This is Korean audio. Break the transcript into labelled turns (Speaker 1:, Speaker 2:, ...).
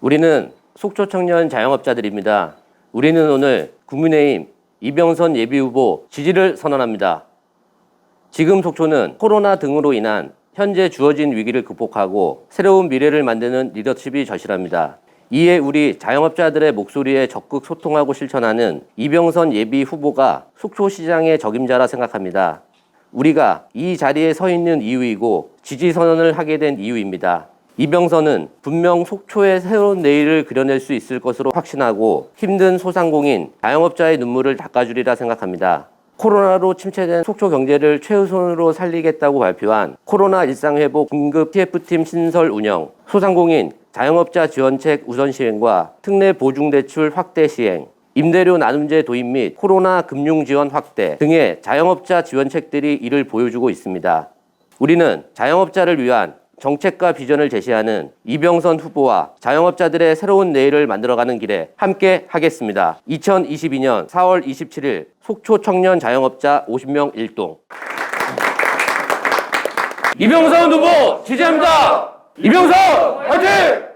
Speaker 1: 우리는 속초 청년 자영업자들입니다. 우리는 오늘 국민의힘 이병선 예비후보 지지를 선언합니다. 지금 속초는 코로나 등으로 인한 현재 주어진 위기를 극복하고 새로운 미래를 만드는 리더십이 절실합니다. 이에 우리 자영업자들의 목소리에 적극 소통하고 실천하는 이병선 예비 후보가 속초시장의 적임자라 생각합니다. 우리가 이 자리에 서 있는 이유이고 지지 선언을 하게 된 이유입니다. 이병선은 분명 속초의 새로운 내일을 그려낼 수 있을 것으로 확신하고 힘든 소상공인, 자영업자의 눈물을 닦아주리라 생각합니다. 코로나로 침체된 속초 경제를 최우선으로 살리겠다고 발표한 코로나 일상회복 긴급 TF팀 신설 운영, 소상공인, 자영업자 지원책 우선 시행과 특례 보증 대출 확대 시행, 임대료 나눔제 도입 및 코로나 금융 지원 확대 등의 자영업자 지원책들이 이를 보여주고 있습니다. 우리는 자영업자를 위한 정책과 비전을 제시하는 이병선 후보와 자영업자들의 새로운 내일을 만들어가는 길에 함께 하겠습니다. 2022년 4월 27일 속초 청년 자영업자 50명 일동 이병선 후보 지지합니다. 이병선 화이팅!